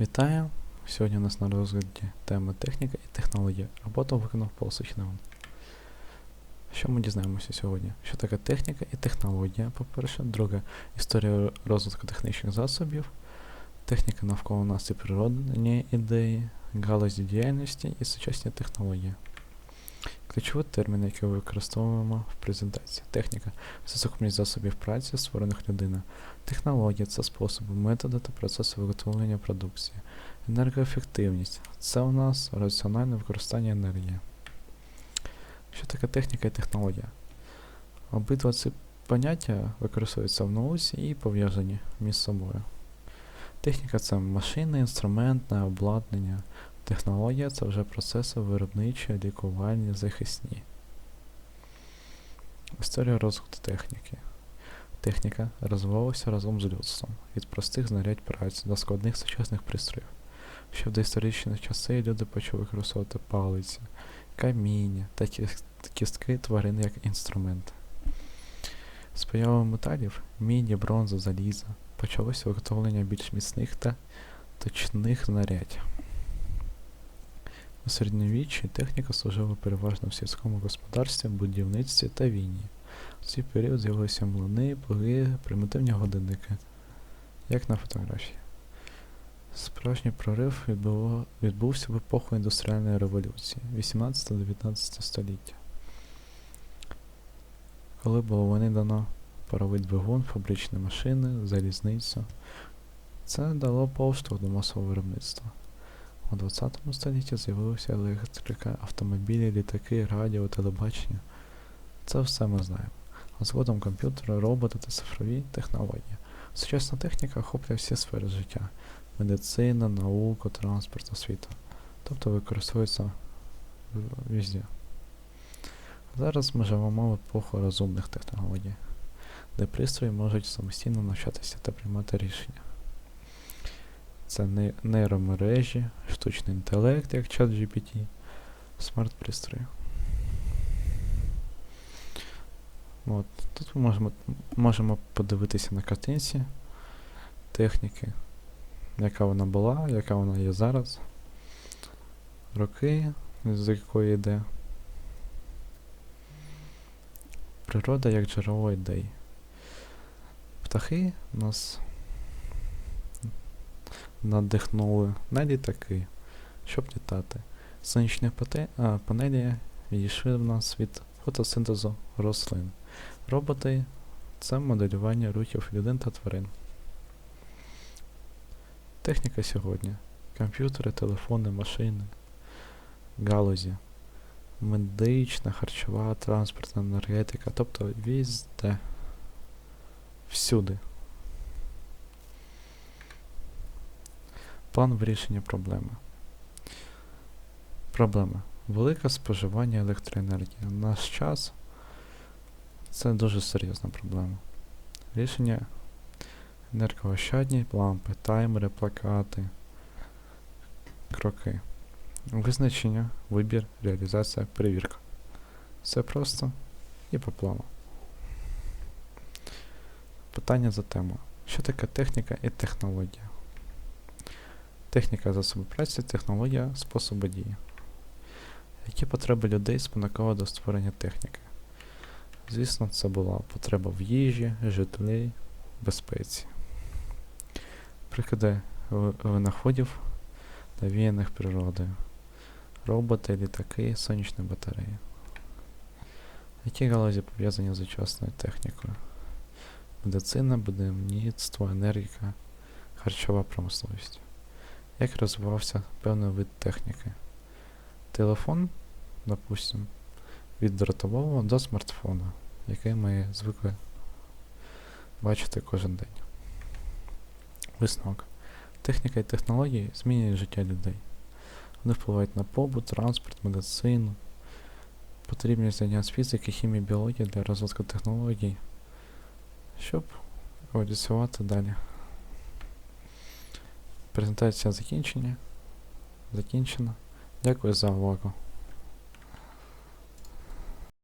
Вітаю! Сьогодні у нас на розгляді тема техніка і технологія. Роботу виконав Пол Сочневан. Що ми дізнаємося сьогодні? Що таке техніка і технологія, по-перше. Друге, історія розвитку технічних засобів, техніка навколо нас і природні ідеї, галузі діяльності і сучасні технології. Ключові терміни, які використовуємо в презентації. Техніка це сукупність засобів праці, створених людиною. Технологія це способи, методи та процеси виготовлення продукції. Енергоефективність це у нас раціональне використання енергії. Що таке техніка і технологія? Обидва ці поняття використовуються в науці і пов'язані між собою. Техніка це машини, інструментне обладнання. Технологія це вже процеси виробничі, лікувальні, захисні. Історія розвитку техніки. Техніка розвивалася разом з людством від простих знарядь праці до складних сучасних пристроїв. Ще в доісторичні часи люди почали використовувати палиці, каміння та кістки тварин як інструменти. З появою металів міді, бронза, заліза почалося виготовлення більш міцних та точних знарядь. У середньовіччі техніка служила переважно в сільському господарстві, будівництві та війні. В цей період з'явилися млини, плуги, примітивні годинники, як на фотографії. Справжній прорив відбуло- відбувся в епоху індустріальної революції 18-19 століття. Коли було винайдено паровий двигун, фабричні машини, залізницю. Це дало поштовх до масового виробництва. У 20 столітті з'явилася електрика, автомобілі, літаки, радіо, телебачення. Це все ми знаємо. А згодом комп'ютери, роботи та цифрові технології. Сучасна техніка охоплює всі сфери життя: медицина, науку, транспорт, освіта. Тобто використовується в- везде. Зараз ми живемо в епоху розумних технологій, де пристрої можуть самостійно навчатися та приймати рішення. Це нейромережі, штучний інтелект, як чат GPT, смарт-пристрої. От. Тут ми можемо, можемо подивитися на картинці техніки, яка вона була, яка вона є зараз, роки, з якої йде. Природа як джерело ідей. Птахи у нас надихнули на літаки, щоб літати. Сонячні панелі відійшли в нас від фотосинтезу рослин. Роботи це моделювання рухів людин та тварин. Техніка сьогодні. Комп'ютери, телефони, машини, галузі, медична, харчова, транспортна енергетика, тобто візде. Всюди. План вирішення проблеми. Проблема. Велике споживання електроенергії. В наш час це дуже серйозна проблема. Рішення енергоощадні лампи, таймери, плакати, кроки. Визначення, вибір, реалізація, перевірка. Все просто і по плану. Питання за тему. Що таке техніка і технологія? Техніка засоби праці, технологія, способи дії. Які потреби людей спонукали до створення техніки? Звісно, це була потреба в їжі, житлі, безпеці. Приклади ви- винаходів, навіяних природою. Роботи, літаки, сонячні батареї. Які галузі пов'язані з сучасною технікою? Медицина, будівництво, енергіка, харчова промисловість. Як розвивався певний вид техніки? Телефон, допустим, від дротового до смартфона, який ми звикли бачити кожен день. Висновок. Техніка і технології змінюють життя людей. Вони впливають на побут, транспорт, медицину, потрібні знання з фізики, хімії, біології для розвитку технологій, щоб еволюціювати далі. Презентація закінчення. Закінчена. Дякую за увагу.